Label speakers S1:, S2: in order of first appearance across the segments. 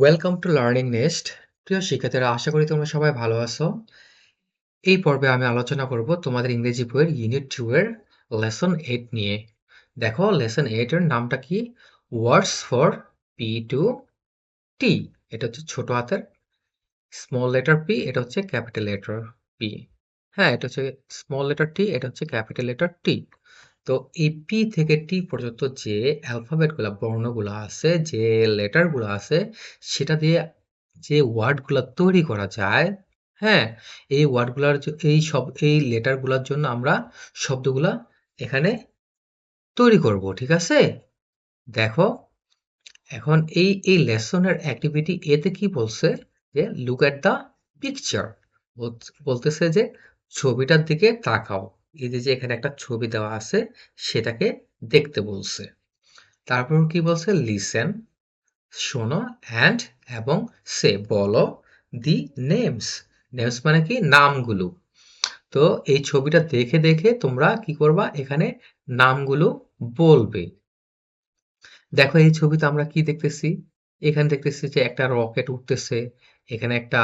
S1: Welcome to learning nest প্রিয় শিক্ষার্থীরা, আশা করি তোমরা সবাই ভালো আছো। এই পর্বে আমি আলোচনা করব তোমাদের ইংরেজি বইয়ের ইউনিট টু এর লেসন এইট নিয়ে। দেখো লেসন এইট এর নামটা কি? Words for P to T এটা হচ্ছে ছোট হাতের স্মল লেটার পি এটা হচ্ছে ক্যাপিটাল লেটার পি হ্যাঁ এটা হচ্ছে স্মল লেটার টি এটা হচ্ছে ক্যাপিটাল লেটার টি তো এই পি থেকে টি পর্যন্ত যে অ্যালফাবেটগুলা বর্ণগুলো আছে, যে লেটারগুলো আছে, সেটা দিয়ে যে ওয়ার্ডগুলো তৈরি করা যায় হ্যাঁ এই ওয়ার্ডগুলার এই সব, এই লেটারগুলোর জন্য আমরা শব্দগুলা এখানে তৈরি করব, ঠিক আছে? দেখো, এখন এই এই লেসনের অ্যাক্টিভিটি এতে কি বলছে? যে লুক অ্যাট দ্য পিকচার বলতেছে যে ছবিটার দিকে তাকাও। এই যে এখানে একটা ছবি দেওয়া আছে, সেটাকে দেখতে বলছে। তারপর কি বলছে? লিসেন শোনো অ্যান্ড এবং সে, বলো দি নেমস নেমস মানে কি? নামগুলো। তো এই ছবিটা দেখে দেখে তোমরা কি করবা? এখানে নামগুলো বলবে। দেখো, এই ছবিতে আমরা কি দেখতেছি? এখানে দেখতেছি যে একটা রকেট উঠতেছে, এখানে একটা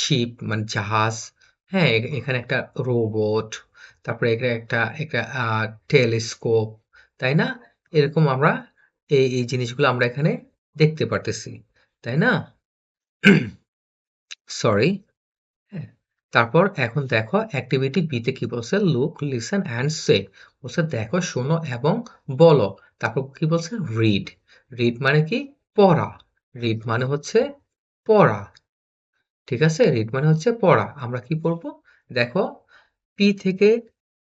S1: শিপ মানে জাহাজ। হ্যাঁ এখানে একটা রোবট তারপরে এখানে একটা একটা টেলিস্কোপ, তাই না? এরকম আমরা এই এই জিনিসগুলো আমরা এখানে দেখতে পারতেছি, তাই না? সরি হ্যাঁ। তারপর এখন দেখো অ্যাক্টিভিটি বিতে কি বলছে? লুক লিসেন অ্যান্ড সে বলছে দেখো, শোনো এবং বলো। তারপর কি বলছে? রিড রিড মানে কি? পড়া। রিড মানে হচ্ছে পড়া। ঠিক আছে? রিড মানে হচ্ছে পড়া। আমরা কি পড়ব? দেখো পি থেকে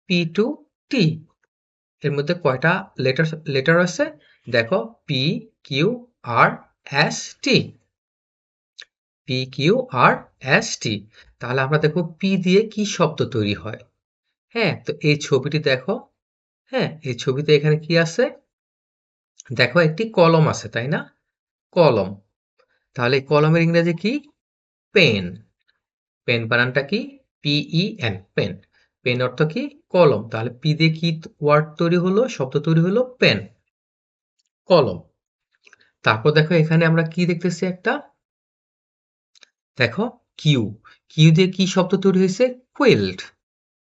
S1: পি টু টি এর মধ্যে কয়টা লেটার লেটার আছে? দেখো P Q R S T P Q R S T তাহলে আমরা দেখো পি দিয়ে কি শব্দ তৈরি হয়। হ্যাঁ তো এই ছবিটি দেখো। হ্যাঁ এই ছবিতে এখানে কি আছে? দেখো, একটি কলম আছে, তাই না? কলম। তাহলে কলমের ইংরেজি কি? পেন। পেন বানানটা কি? P E N pen. পেন অর্থ কি? কলম। তাহলে পি দিয়ে কি ওয়ার্ড তৈরি হলো? শব্দ তৈরি হলো পেন কলম। তারপর দেখো এখানে আমরা কি দেখতেছি একটা? দেখো কিউ কিউ দিয়ে কি শব্দ তৈরি হয়েছে? কুইল্ড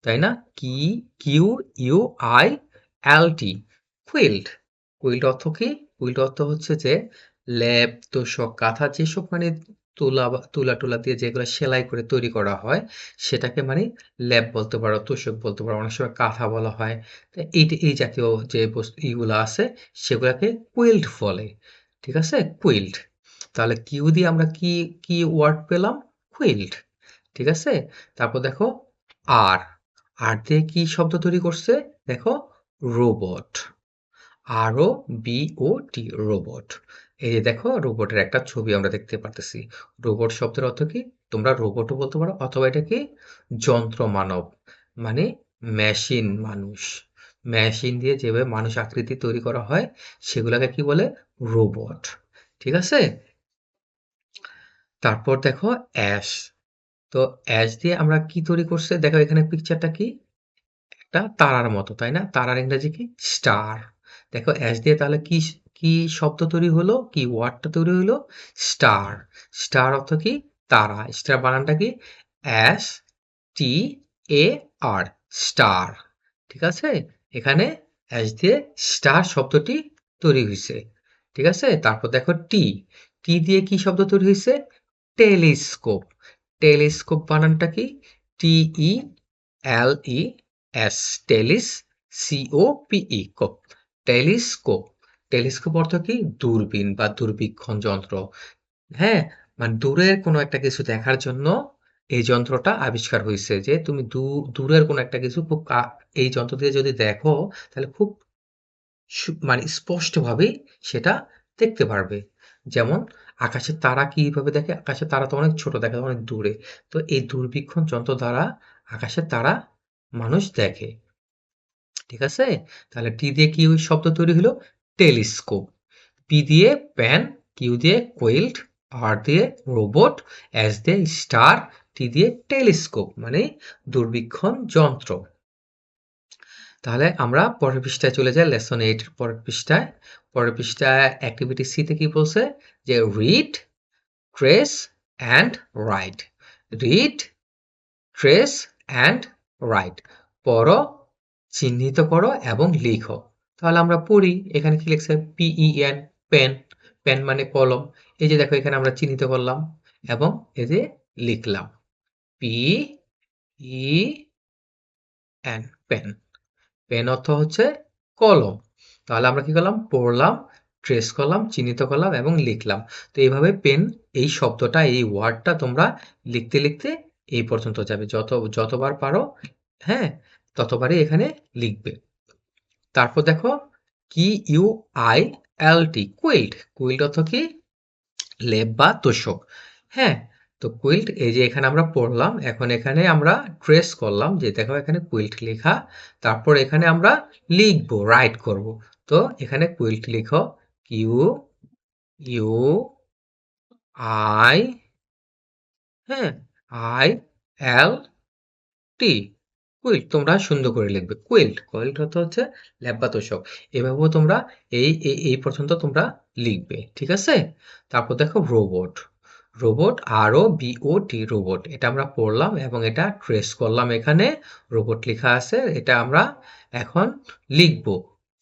S1: তাই না? কি Q U I L T quilt quilt অর্থ কি? কুইল্ড অর্থ হচ্ছে যে ল্যাব তোষক, কাঁথা, যেসব মানে তুলা তুলা টুলা দিয়ে যেগুলো সেলাই করে তৈরি করা হয়, সেটাকে মানে ল্যাব বলতে পারো, তোষক বলতে পারো, অনেক সময় কাঁথা বলা হয়। এই এই জাতীয় যে বস্তু, এইগুলো আছে, সেগুলোকে কুইল্ড বলে, ঠিক আছে? কুইল্ড। তাহলে কিউ দিয়ে আমরা কি কি ওয়ার্ড পেলাম? কুইল্ড, ঠিক আছে? তারপর দেখো, আর আর দিয়ে কি শব্দ তৈরি করছে? দেখো, robot, R O B O T, robot. এই যে দেখো, রোবটের একটা ছবি আমরা দেখতে পারতেছি। রোবট শব্দের অর্থ কি? তোমরা রোবটও বলতে পারো, অথবা এটা কি? যন্ত্র মানব মানে মেশিন মানুষ। মেশিন দিয়ে যেভাবে মানুষ আকৃতি তৈরি করা হয়, সেগুলোকে কি বলে? রোবট। ঠিক আছে? তারপর দেখো অ্যাশ তো অ্যাশ দিয়ে আমরা কি তৈরি করছে? দেখো এখানে পিকচারটা কি? একটা তারার মতো, তাই না? তারার ইংরেজি কি? স্টার দেখো অ্যাশ দিয়ে তাহলে কি কি শব্দ তৈরি হলো? কি ওয়ার্ডটা তৈরি হলো? স্টার স্টার অর্থ কি? তারা। স্টার বানানটা কি? S T A R star ঠিক আছে? এখানে অ্যাশ দিয়ে স্টার শব্দটি তৈরি হয়েছে। ঠিক আছে? তারপর দেখো টি টি দিয়ে কি শব্দ তৈরি হয়েছে? টেলিস্কোপ টেলিস্কোপ বানানটা কি? T E L E S teles C O P E cope telescope telescope অর্থ কি? দূরবীন বা দূরবীক্ষণ যন্ত্র। হ্যাঁ মানে দূরের কোনো একটা কিছু দেখার জন্য এই যন্ত্রটা আবিষ্কার হয়েছে যে তুমি দূরের কোনো একটা কিছু খুব এই যন্ত্র দিয়ে যদি দেখো, তাহলে খুব মানে স্পষ্টভাবে সেটা দেখতে পারবে। যেমন আকাশের তারা কীভাবে দেখে? আকাশের তারা তো অনেক ছোট, দেখে অনেক দূরে। তো এই দূরবীক্ষণ যন্ত্র দ্বারা আকাশের তারা মানুষ দেখে। ঠিক আছে? তাহলে টি দিয়ে কি ওই শব্দ তৈরি হলো? টেলিস্কোপ। পি দিয়ে প্যান, কিউ দিয়ে কোয়েল্ড, আর দিয়ে রোবট, এস দিয়ে স্টার, টি দিয়ে টেলিস্কোপ মানে দূরবীক্ষণ যন্ত্র। তাহলে আমরা পরের পৃষ্ঠায় চলে যাই, লেসন এইট পরের পৃষ্ঠায়। পরের পৃষ্ঠায় অ্যাক্টিভিটি সিতে কি বলছে? যে read trace and write read trace and write পড়ো, চিহ্নিত করো এবং লিখো। তাহলে আমরা পড়ি, এখানে কি লিখছে? পিইএন পেন পেন মানে কলম। এই যে দেখো, এখানে আমরা চিহ্নিত করলাম এবং এই যে লিখলাম। P E N pen pen অর্থ হচ্ছে কলম। তাহলে আমরা কি করলাম? পড়লাম ট্রেস করলাম, চিহ্নিত করলাম এবং লিখলাম। তো এইভাবে পেন এই শব্দটা, এই ওয়ার্ডটা তোমরা লিখতে লিখতে এই পর্যন্ত যাবে। যত, যতবার পারো হ্যাঁ ততবারই এখানে লিখবে। তারপর দেখো Q U I L T quilt quilt অর্থ কি? লেপ বা তোষক। হ্যাঁ তো কুইল্ট এই যে এখানে আমরা পড়লাম, এখন এখানে আমরা ট্রেস করলাম যে দেখো এখানে কুইল্ট লেখা, তারপর এখানে আমরা লিখব, রাইট করব। তো এখানে কুইল্ট লিখো কিউ ইউ আই হ্যাঁ আই এল টি কুইল্ট তোমরা সুন্দর করে লিখবে। কুইল্ট কুইল্ট হতে হচ্ছে ল্যাব্বা তোষক এভাবেও তোমরা এই এই পর্যন্ত তোমরা লিখবে, ঠিক আছে? তারপর দেখো robot robot R O B O T robot এটা আমরা পড়লাম এবং এটা ট্রেস করলাম এখানে। রোবট লেখা আছে, এটা আমরা এখন লিখব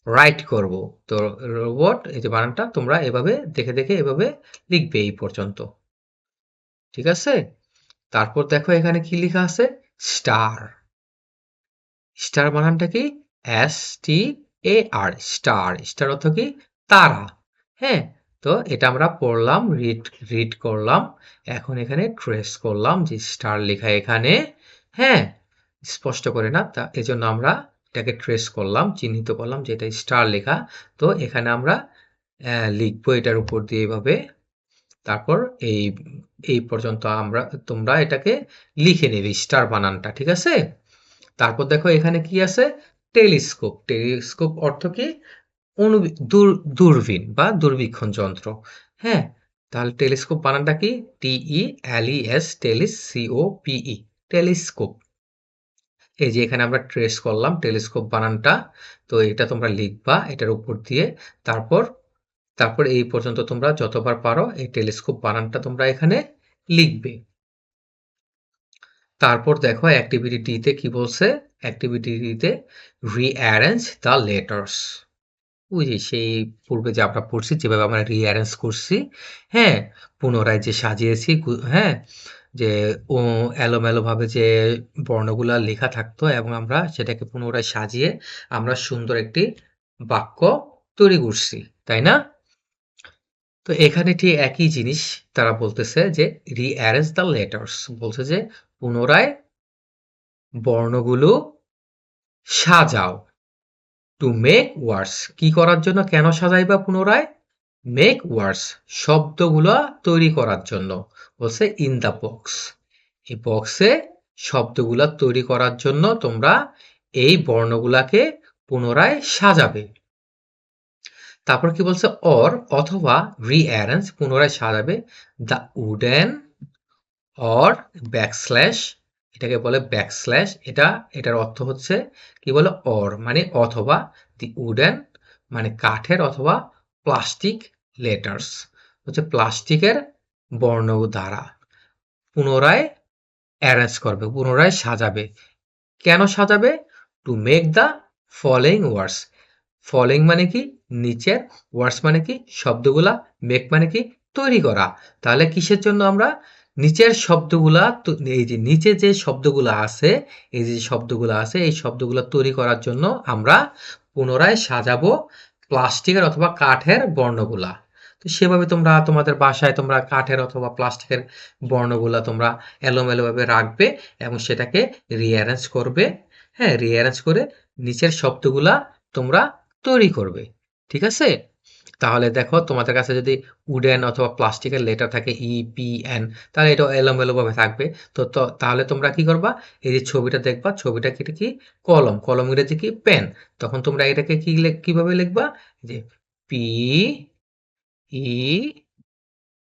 S1: রাইট করব। তো রোবট এই যে বানানটা, তোমরা এভাবে দেখে দেখে এভাবে লিখবে এই পর্যন্ত। ঠিক আছে? তারপর দেখো এখানে কি লেখা আছে? স্টার স্টার বানানটা কি? S T A R star. Star অর্থ কি? তারা। হ্যাঁ তো এটা আমরা পড়লাম রিড রিড করলাম। এখন এখানে ট্রেস করলাম যে স্টার লেখা এখানে। হ্যাঁ স্পষ্ট করে না, তা এজন্য আমরা এটাকে ট্রেস করলাম, চিহ্নিত করলাম যে এটা স্টার লেখা। তো এখানে আমরা লিখব এটার উপর দিয়ে এভাবে। তারপর এই এই পর্যন্ত আমরা, তোমরা এটাকে লিখে নেবে, স্টার বানানটা, ঠিক আছে? তারপর দেখো এখানে কি আছে? টেলিস্কোপ। টেলিস্কোপ অর্থ কি? দূর দূরবীন বা দূরবীক্ষণ যন্ত্র। হ্যাঁ? তাহলে টেলিস্কোপ বানানটা কি? T E L S teles C O P E telescope. এই যে এখানে আমরা ট্রেস করলাম টেলিস্কোপ বানানটা, তো এটা তোমরা লিখবা এটার উপর দিয়ে। তারপর তারপর এই পর্যন্ত তোমরা যতবার পারো এই টেলিস্কোপ বানানটা তোমরা এখানে লিখবে। তারপর দেখো অ্যাক্টিভিটি ডিতে কি বলছে? অ্যাক্টিভিটি ডিতে রিঅ্যারেঞ্জ দ্য লেটার্স ওই যে সেই পূর্বে যে আমরা পড়ছি, যেভাবে আমরা রিঅ্যারেঞ্জ করছি হ্যাঁ? পুনরায় যে সাজিয়েছি হ্যাঁ? যে ও এলোমেলোভাবে যে বর্ণগুলা লেখা থাকতো এবং আমরা সেটাকে পুনরায় সাজিয়ে আমরা সুন্দর একটি বাক্য তৈরি করছি, তাই না? তো এখানে ঠিক একই জিনিস তারা বলতেছে যে রিঅ্যারেঞ্জ দ্য লেটার্স বলছে যে পুনরায় বর্ণগুলো সাজাও। টু মেক ওয়ার্ডস কি করার জন্য কেন সাজাইবা পুনরায়? মেক ওয়ার্ডস শব্দগুলো তৈরি করার জন্য, বলছে ইন দ্য বক্স এই বক্সে শব্দগুলো তৈরি করার জন্য তোমরা এই বর্ণগুলাকে পুনরায় সাজাবে। তারপর কি বলছে? অর অথবা রিঅ্যারেঞ্জ পুনরায় সাজাবে। দ্য উডেন অর ব্যাকস্ল্যাশ এটাকে বলে ব্যাকস্ল্যাশ এটা, এটার অর্থ হচ্ছে কি বলে অর মানে অথবা দি উডেন মানে কাঠের অথবা প্লাস্টিক লেটার্স হচ্ছে প্লাস্টিকের বর্ণ দ্বারা পুনরায় অ্যারেঞ্জ করবে, পুনরায় সাজাবে। কেন সাজাবে? To make the following words following মানে কি? নিচের ওয়ার্ডস মানে কি? শব্দগুলা মেক মানে কি? তৈরি করা। তাহলে কিসের জন্য আমরা নিচের শব্দগুলা এই যে নিচে যে শব্দগুলো আছে, এই যে শব্দগুলো আছে, এই শব্দগুলো তৈরি করার জন্য আমরা পুনরায় সাজাবো প্লাস্টিকের অথবা কাঠের বর্ণগুলা। তো সেভাবে তোমরা তোমাদের বাসায় তোমরা কাঠের অথবা প্লাস্টিকের বর্ণগুলা তোমরা এলোমেলোভাবে রাখবে এবং সেটাকে রিঅ্যারেঞ্জ করবে। হ্যাঁ রিঅ্যারেঞ্জ করে নিচের শব্দগুলা তোমরা তৈরি করবে। ঠিক আছে? তাহলে দেখো তোমাদের কাছে যদি উডেন অথবা প্লাস্টিকের লেটার থাকে ই পি এন তাহলে এটা এলোমেলোভাবে থাকবে। তো তাহলে তোমরা কি করবা? এই যে ছবিটা দেখবা, ছবিটা কি কি কলম কলম ইংরেজি কি? পেন তখন তোমরা এটাকে কি কীভাবে লিখবা? যে P E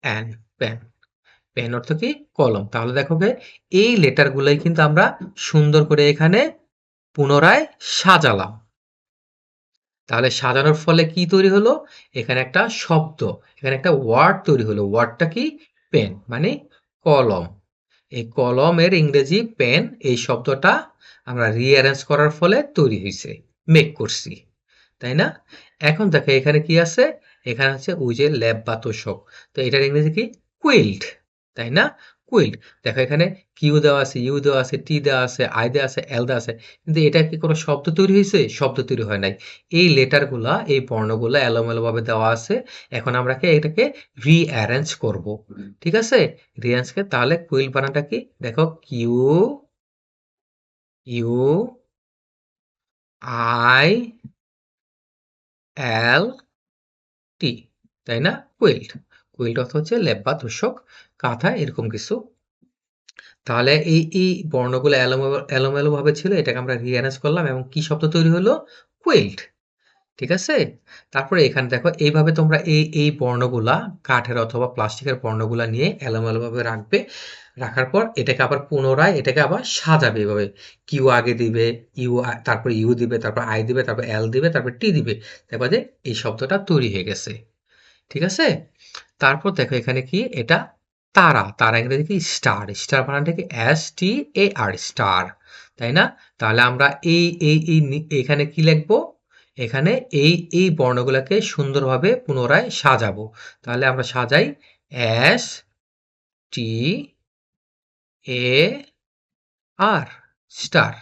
S1: N pen pen অর্থ কি? কলম। তাহলে দেখো এই লেটারগুলোই কিন্তু আমরা সুন্দর করে এখানে পুনরায় সাজালাম। তাহলে সাজানোর ফলে কি তৈরি হলো? এখানে একটা শব্দ, এখানে একটা ওয়ার্ড তৈরি হলো। ওয়ার্ডটা কি? পেন মানে কলম। এই কলমের ইংরেজি পেন এই শব্দটা আমরা রিঅ্যারেঞ্জ করার ফলে তৈরি হয়েছে মেক করছি, তাই না? এখন দেখো এখানে কি আছে? এখানে হচ্ছে ওই যে ল্যাব বা তোষক তো এটার ইংরেজি কি? কুইল্ট তাই না? কুইল্ট দেখো এখানে কিউ দেওয়া আছে ইউ দেওয়া আছে টি দেওয়া আছে আই দেওয়া আছে এল দেওয়া আছে। কিন্তু এটা কি কোনো শব্দ তৈরি হয়েছে? শব্দ তৈরি হয় নাই। এই লেটারগুলা এই বর্ণগুলা এলোমেলোভাবে দেওয়া আছে। এখন আমরা এটাকে রিঅ্যারেঞ্জ করব। ঠিক আছে? রিঅ্যারেঞ্জকে তাহলে কুইল বানানটা কি? দেখো Q U I L T তাই না? কুইল্ট কুইল্ট অর্থ হচ্ছে লেপ বা তোষক কাঁথা এরকম কিছু। তাহলে এই এই বর্ণগুলো এলোমেলো ভাবে ছিল, এটাকে আমরা রিঅ্যারেঞ্জ করলাম এবং কি শব্দ তৈরি হলো? কুইল্ট ঠিক আছে? তারপরে এখানে দেখো, এইভাবে তোমরা এই এই বর্ণগুলা, কাঠের অথবা প্লাস্টিকের বর্ণগুলা নিয়ে এলোমেলো ভাবে রাখবে। রাখার পর এটাকে আবার পুনরায় এটাকে আবার সাজাবে এভাবে। কিউ আগে দিবে ইউ তারপর ইউ দিবে, তারপর আই দিবে, তারপর এল দিবে, তারপর টি দিবে। যে এই শব্দটা তৈরি হয়ে গেছে। ঠিক আছে? তারপর দেখো এখানে কি? এটা তারা। তারা ইংরেজি কি স্টার স্টার বানানটা কি S T A R star তাই না? তাহলে আমরা এই এই এই এখানে কি লিখব? এখানে এই এই বর্ণগুলোকে সুন্দরভাবে পুনরায় সাজাবো। তাহলে আমরা সাজাই S T A R star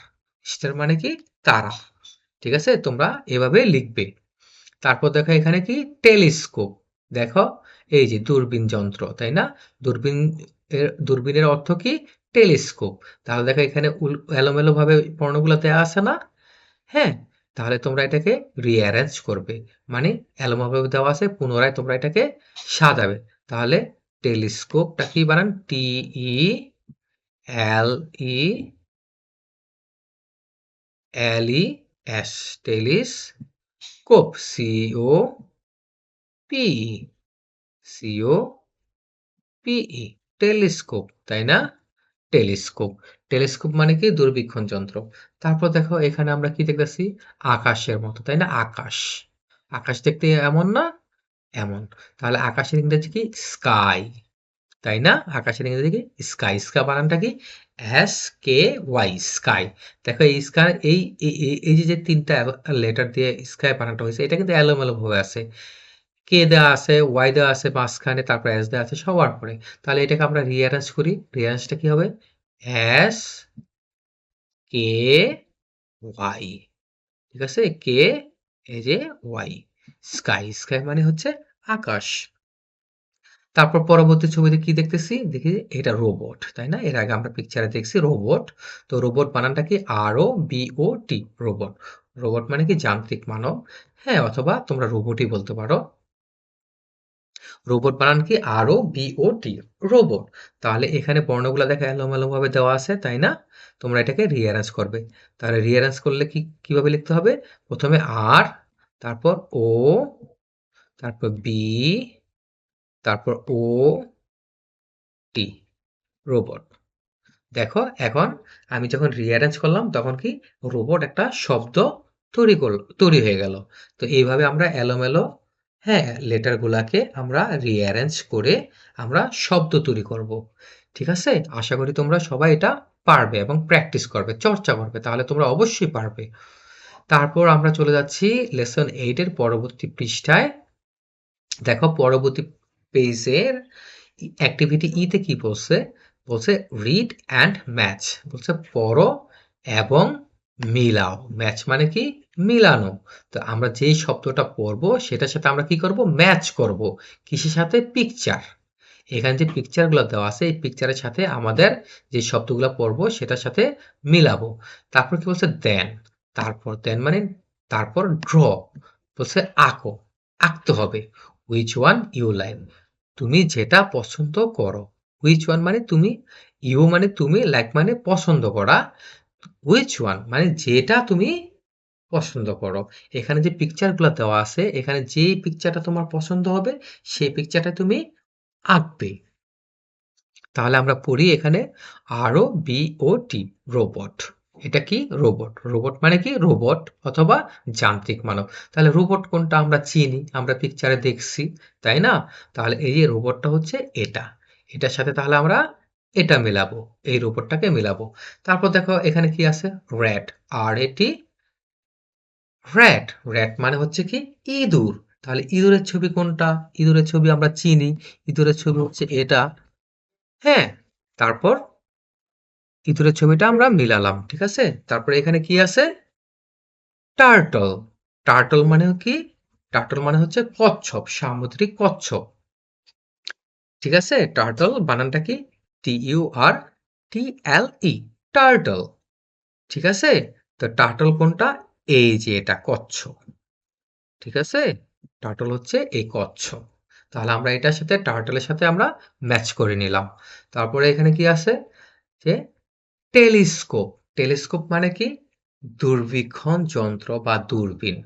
S1: star মানে কি? তারা। ঠিক আছে? তোমরা এভাবে লিখবে। তারপর দেখো এখানে কি? টেলিস্কোপ দেখো, এই যে দূরবীন যন্ত্র, তাই না? দূরবীন এর, দূরবীনের অর্থ কি? টেলিস্কোপ। তাহলে দেখো এখানে এলোমেলো ভাবে বর্ণগুলো দেওয়া আছে না। হ্যাঁ তাহলে তোমরা এটাকে রিঅ্যারেঞ্জ করবে। মানে এলোমেলোভাবে দেওয়া আছে, পুনরায় তোমরা এটাকে সাজাবে। তাহলে টেলিস্কোপটা কি বানান? T E L E L E S telescope C O P E C O P E telescope তাই না? টেলিস্কোপ টেলিস্কোপ মানে কি? দূরবীক্ষণ যন্ত্র। তারপর দেখো, এখানে আমরা কি দেখতেছি? আকাশের মতো, তাই না? আকাশ। আকাশ দেখতে এমন না? এমন। তাহলে আকাশের ইংরেজি কি? স্কাই। তাই না? আকাশের ইংরেজি কি? স্কাই। স্কাই বানানটা কি? S K Y sky. দেখো, এই স্কাই, এই, এই- যে তিনটা লেটার দিয়ে স্কাই বানানটা হয়েছে, এটা কিন্তু এলোমেলো আছে। কে দেওয়া আছে ওয়াই দেওয়া আছে, মাঝখানে, তারপর এস দেওয়া আছে সবার পরে তাহলে এটাকে আমরা রিঅ্যারেঞ্জ করি। রিঅ্যারেঞ্জটা কি হবে? এস কে ওয়াই ঠিক আছে? কে, এই যে ওয়াই স্কাই স্কাই মানে হচ্ছে আকাশ। তারপর পরবর্তী ছবিতে কি দেখতেছি? দেখি, এটা রোবট তাই না? এর আগে আমরা পিকচারে দেখছি রোবট তো রোবট বানানটা কি? R O B O T robot robot মানে কি? যান্ত্রিক মানব। হ্যাঁ অথবা তোমরা রোবটই বলতে পারো। রোবট বানান কি? R O B T robot তাহলে এখানে বর্ণগুলো দেখা এলোমেলো ভাবে দেওয়া আছে, তাই না? তোমরা এটাকে রিঅ্যারেঞ্জ করবে। তাহলে রিঅ্যারেঞ্জ করলে কি, কীভাবে লিখতে হবে? প্রথমে আর তারপর ও তারপর বি তারপর ও টি রোবট দেখো, এখন আমি যখন রিঅ্যারেঞ্জ করলাম, তখন কি? রোবট একটা শব্দ তৈরি করল, তৈরি হয়ে গেল। তো এইভাবে আমরা এলোমেলো হ্যাঁ লেটারগুলাকে আমরা রিঅ্যারেঞ্জ করে আমরা শব্দ তৈরি করব। ঠিক আছে? আশা করি তোমরা সবাই এটা পারবে এবং প্র্যাকটিস করবে, চর্চা করবে, তাহলে তোমরা অবশ্যই পারবে। তারপর আমরা চলে যাচ্ছি লেসন এইটের পরবর্তী পৃষ্ঠায়। দেখো, পরবর্তী পেজের অ্যাক্টিভিটি ইতে কি বলছে? বলছে রিড অ্যান্ড ম্যাচ বলছে পড়ো এবং মিলাও। ম্যাচ মানে কি? মিলানো। তো আমরা যেই শব্দটা পড়ব, সেটার সাথে আমরা কি করব? ম্যাচ করব। কিসের সাথে? পিকচার। এখানে যে পিকচারগুলো দেওয়া আছে, এই পিকচারের সাথে আমাদের যে শব্দগুলো পড়ব, সেটার সাথে মিলাবো। তারপর কি বলছে? দেন। তারপর দেন মানে তারপর ড্র। বলছে আঁকো। আঁকতে হবে। হুইচ ওয়ান ইউ লাইক তুমি যেটা পছন্দ করো। হুইচ ওয়ান মানে তুমি ইউ মানে তুমি লাইক মানে পছন্দ করা। হুইচ ওয়ান মানে যেটা তুমি পছন্দ করো। এখানে যে পিকচারগুলো দেওয়া আছে, এখানে যে পিকচারটা তোমার পছন্দ হবে, সেই পিকচারটা তুমি আঁকবে। তাহলে আমরা পড়ি এখানে ও টি রোবট এটা কি? রোবট রোবট মানে কি? রোবট অথবা যান্ত্রিক মানব। তাহলে রোবট কোনটা আমরা চিনি? আমরা পিকচারে দেখছি, তাই না? তাহলে এই যে রোবটটা হচ্ছে এটা। এটার সাথে তাহলে আমরা এটা মেলাবো, এই রোবটটাকে মেলাবো। তারপর দেখো এখানে কি আছে? র্যাট আর এটি র্যাট র্যাট মানে হচ্ছে কি? ইঁদুর। তাহলে ইঁদুরের ছবি কোনটা? ইঁদুরের ছবি আমরা চিনি, ইঁদুরের ছবি হচ্ছে এটা। হ্যাঁ তারপর ইঁদুরের ছবিটা আমরা মিলালাম, ঠিক আছে? তারপরে এখানে কি আছে? টার্টল টার্টল মানে কি? টার্টল মানে হচ্ছে কচ্ছপ, সামুদ্রিক কচ্ছপ। ঠিক আছে? টার্টল বানানটা কি? টি ইউ আর টি এল ই টার্টল ঠিক আছে? তো টার্টল কোনটা? এই যে এটা কচ্ছপ ঠিক আছে? টার্টল হচ্ছে এই কচ্ছপ তাহলে আমরা এটার সাথে টার্টলের সাথে আমরা ম্যাচ করে নিলাম। তারপরে এখানে কি আছে? যে টেলিস্কোপ টেলিস্কোপ মানে কি? দূরবীক্ষণ যন্ত্র বা দূরবীন।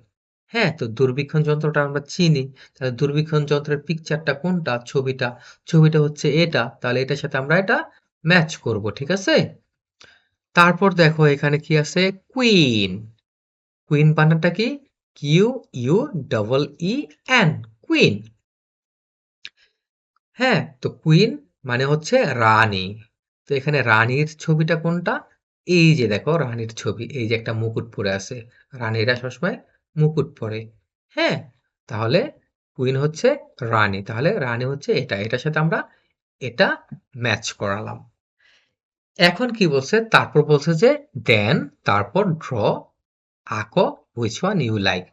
S1: হ্যাঁ তো দূরবীক্ষণ যন্ত্রটা আমরা চিনি। তাহলে দূরবীক্ষণ যন্ত্রের পিকচারটা কোনটা, ছবিটা? ছবিটা হচ্ছে এটা। তাহলে এটার সাথে আমরা এটা ম্যাচ করব, ঠিক আছে? তারপর দেখো এখানে কি আছে? কুইন কুইন বানানটা কি? Q U double E N queen হ্যাঁ তো কুইন মানে হচ্ছে রানী। তো এখানে রানীর ছবিটা কোনটা? এই যে দেখো, রানীর ছবি। এই যে একটা মুকুট পরে আছে। রানীরা সবসময় মুকুট পরে। হ্যাঁ তাহলে কুইন হচ্ছে রানী। তাহলে রানী হচ্ছে এটা। এটার সাথে আমরা এটা ম্যাচ করালাম। এখন কি বলছে? তারপর বলছে যে দেন তারপর ড্র আঁকো হুইচ ওয়ান ইউ লাইক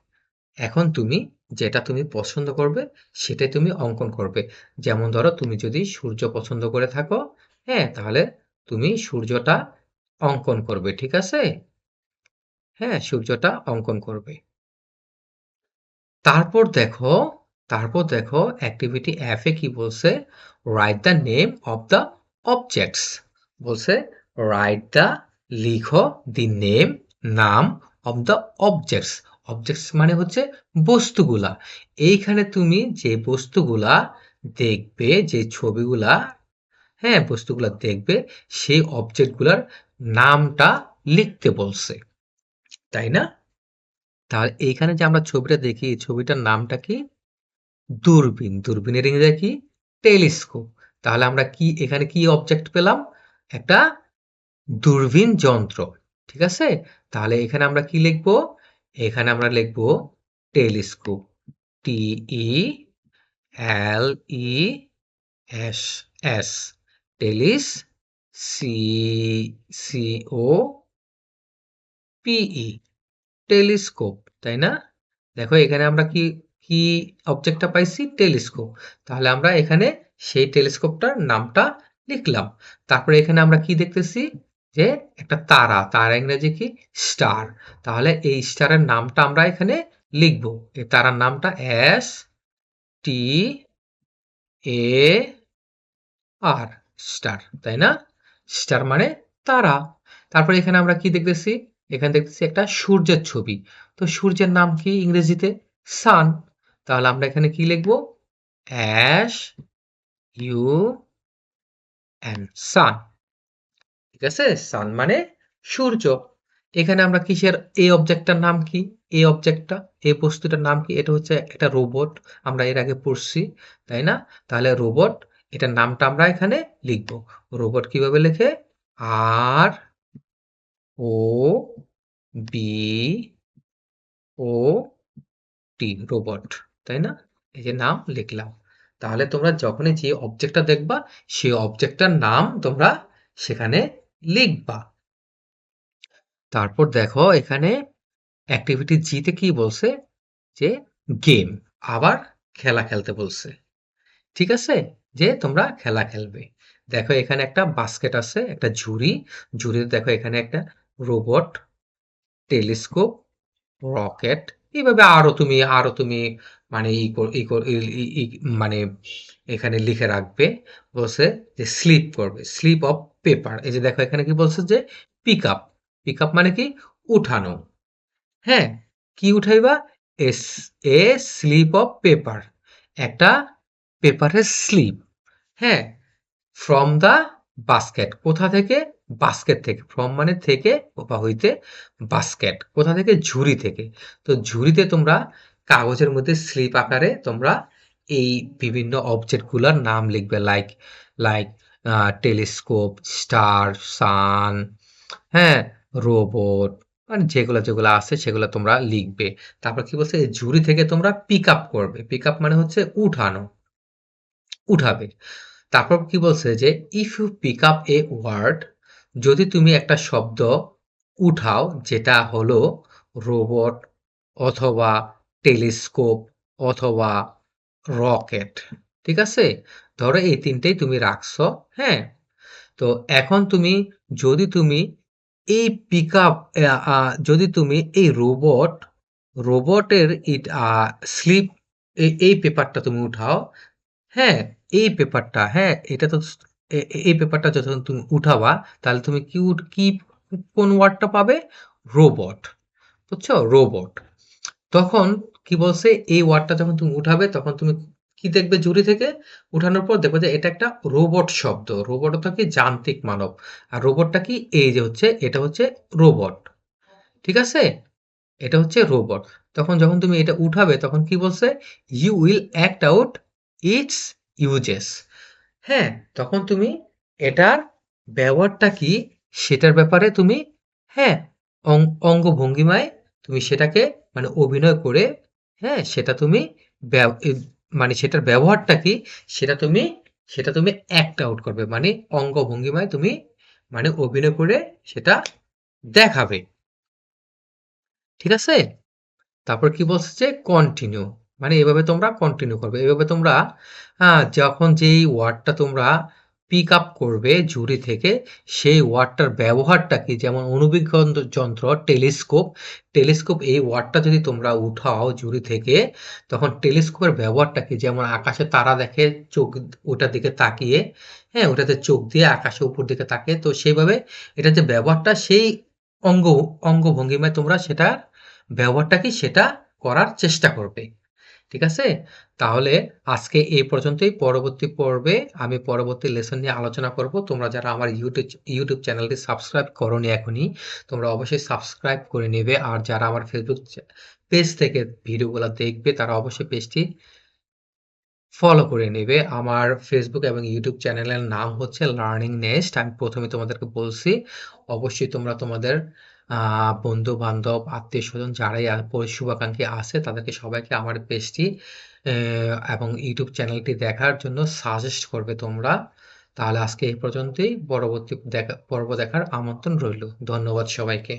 S1: এখন তুমি যেটা তুমি পছন্দ করবে, সেটাই তুমি অঙ্কন করবে। যেমন ধরো তুমি যদি সূর্য পছন্দ করে থাকো হ্যাঁ তাহলে তুমি সূর্যটা অঙ্কন করবে, ঠিক আছে? হ্যাঁ সূর্যটা অঙ্কন করবে। তারপর দেখো তারপর দেখো অ্যাক্টিভিটি অ্যাফে কি বলছে? Write the name of the objects বলছে রাইট দ্য লিখো দি নেম নাম অফ দ্য অবজেক্টস অবজেক্টস মানে হচ্ছে বস্তুগুলা। এইখানে তুমি যে বস্তুগুলা দেখবে, যে ছবিগুলা হ্যাঁ বস্তুগুলা দেখবে, সেই অবজেক্টগুলার নামটা লিখতে বলছে। তাই না? তাহলে এইখানে যে আমরা ছবিটা দেখি, ছবিটার নামটা কি? দূরবীন। দূরবীনের ইংরেজি কি? টেলিস্কোপ। তাহলে আমরা কি, এখানে কি অবজেক্ট পেলাম? একটা দূরবীন যন্ত্র। ঠিক আছে? তাহলে এখানে আমরা কি লিখব? এখানে আমরা লিখব telescope. T E L E S S teles C C O P E telescope, তাই না? দেখো এখানে আমরা কি কি অবজেক্টটা পাইছি? টেলিস্কোপ। তাহলে আমরা এখানে সেই টেলিস্কোপটার নামটা লিখলাম। তারপরে এখানে আমরা কি দেখতেছি? যে একটা তারা তারা ইংরেজি কি? স্টার। তাহলে এই স্টারের নামটা আমরা এখানে লিখব। এই তারার নামটা S, T, A, R, star, তাই না? স্টার মানে তারা। তারপরে এখানে আমরা কি দেখতেছি? এখানে দেখতেছি একটা সূর্যের ছবি। তো সূর্যের নাম কি ইংরেজিতে? সান তাহলে আমরা এখানে কি লিখব? অ্যাশ ইউ এন সান ঠিক আছে? সান মানে সূর্য। এখানে আমরা কিসের এই অবজেক্টটার নাম কি? এই অবজেক্টটা এই বস্তুটার নাম কি? এটা হচ্ছে একটা রোবট আমরা এর আগে পড়ছি, তাই না? তাহলে রোবট এটার নামটা আমরা এখানে লিখব। রোবট কীভাবে লেখে? আর O B O T robot তাই না? এই যে নাম লিখলাম। তাহলে তোমরা যখনই যে অবজেক্টটা দেখবা, সেই অবজেক্টটার নাম তোমরা সেখানে লিখবা। তারপর দেখো এখানে অ্যাক্টিভিটি জিতে কি বলছে? যে গেম আবার খেলা খেলতে বলছে। ঠিক আছে? যে তোমরা খেলা খেলবে। দেখো এখানে একটা বাস্কেট আছে, একটা ঝুড়ি। ঝুড়িতে দেখো এখানে একটা রোবট টেলিস্কোপ রকেট এইভাবে আরও তুমি আরও তুমি মানে ই মানে এখানে লিখে রাখবে, বলছে যে স্লিপ করবে স্লিপ অফ পেপার এই যে দেখো এখানে কি বলছে যে পিক আপ পিক আপ মানে কি? উঠানো। হ্যাঁ কি উঠাইবা? S, a slip of paper একটা পেপারের স্লিপ হ্যাঁ ফ্রম দা বাস্কেট কোথা থেকে? বাস্কেট থেকে ফ্রম মানে থেকে বা হইতে বাস্কেট কোথা থেকে? ঝুড়ি থেকে। তো ঝুড়িতে তোমরা কাগজের মধ্যে স্লিপ আকারে তোমরা এই বিভিন্ন অবজেক্টগুলোর নাম লিখবে like like telescope star sun হ্যাঁ রোবট মানে যেগুলো যেগুলো আছে সেগুলো তোমরা লিখবে। তারপর কি বলছে? ঝুড়ি থেকে তোমরা পিক আপ করবে। পিক আপ মানে হচ্ছে উঠানো, উঠাবে। তারপর কি বলছে যে if you pick up a word যদি তুমি একটা শব্দ উঠাও যেটা হলো রোবট অথবা টেলিস্কোপ অথবা রকেট, ঠিক আছে? ধরো এই তিনটেই তুমি রাখছো হ্যাঁ? তো এখন তুমি, যদি তুমি এই পিক যদি তুমি এই রোবট, রোবটের ইট স্লিপ এই পেপারটা তুমি উঠাও হ্যাঁ? এই পেপারটা হ্যাঁ? এটা তো এই পেপারটা যখন তুমি উঠাবা, তাহলে তুমি কি কি কোন ওয়ার্ডটা পাবে? রোবট বুঝছ? রোবট তখন কি বলছে? এই ওয়ার্ডটা যখন তুমি উঠাবে, তখন তুমি কি দেখবে জুরি থেকে? উঠানোর পর দেখবে যে এটা একটা রোবট শব্দ। রোবট অর্থাৎ কি? যান্ত্রিক মানব। আর রোবটটা কি? এই যে হচ্ছে, এটা হচ্ছে রোবট ঠিক আছে? এটা হচ্ছে রোবট তখন যখন তুমি এটা উঠাবে, তখন কি বলছে? You will act out its uses হ্যাঁ তখন তুমি এটার ব্যবহারটা কি? সেটার ব্যাপারে তুমি হ্যাঁ অঙ্গভঙ্গিমায় তুমি সেটাকে মানে অভিনয় করে হ্যাঁ সেটা তুমি মানে সেটার ব্যবহারটা কি? সেটা তুমি সেটা তুমি অ্যাক্ট আউট করবে। মানে অঙ্গভঙ্গিমায় তুমি মানে অভিনয় করে সেটা দেখাবে। ঠিক আছে? তারপর কি বলছে যে কন্টিনিউ মানে এভাবে তোমরা কন্টিনিউ করবে। এভাবে তোমরা যখন যেই ওয়ার্ডটা তোমরা পিক আপ করবে জুরি থেকে, সেই ওয়ার্ডটার ব্যবহারটা কি? যেমন অনুবিজ্ঞান যন্ত্র টেলিস্কোপ টেলিস্কোপ এই ওয়ার্ডটা যদি তোমরা উঠাও জুরি থেকে, তখন টেলিস্কোপের ব্যবহারটা কি? যেমন আকাশে তারা দেখে চোখ ওটার দিকে তাকিয়ে হ্যাঁ ওটাতে চোখ দিয়ে আকাশে উপর দিকে তাকিয়ে, তো সেইভাবে এটা যে ব্যবহারটা, সেই অঙ্গ, অঙ্গভঙ্গিমায় তোমরা সেটা ব্যবহারটা কি? সেটা করার চেষ্টা করবে। ঠিক আছে? তাহলে আজকে এই পর্যন্তই। পরবর্তী পর্বে আমি পরবর্তী লেসন নিয়ে আলোচনা করব। তোমরা যারা আমার ইউটিউব ইউটিউব চ্যানেলটি সাবস্ক্রাইব করনি এখনই, তোমরা অবশ্যই সাবস্ক্রাইব করে নেবে। আর যারা আমার ফেসবুক পেজ থেকে ভিডিওগুলো দেখবে, তারা অবশ্যই পেজটি ফলো করে নেবে। আমার ফেসবুক এবং ইউটিউব চ্যানেলের নাম হচ্ছে লার্নিং নেস্ট আমি প্রথমে তোমাদেরকে বলছি, অবশ্যই তোমরা তোমাদের বন্ধু-বান্ধব, আত্মীয়-স্বজন যারাই শুভাকাঙ্ক্ষী আছে তাদেরকে সবাইকে আমার পেজটি এবং ইউটিউব চ্যানেলটি দেখার জন্য সাজেস্ট করবে তোমরা। তাহলে আজকে এই পর্যন্তই। পরবর্তী দেখা পর্ব দেখার আমন্ত্রণ রইল। ধন্যবাদ সবাইকে।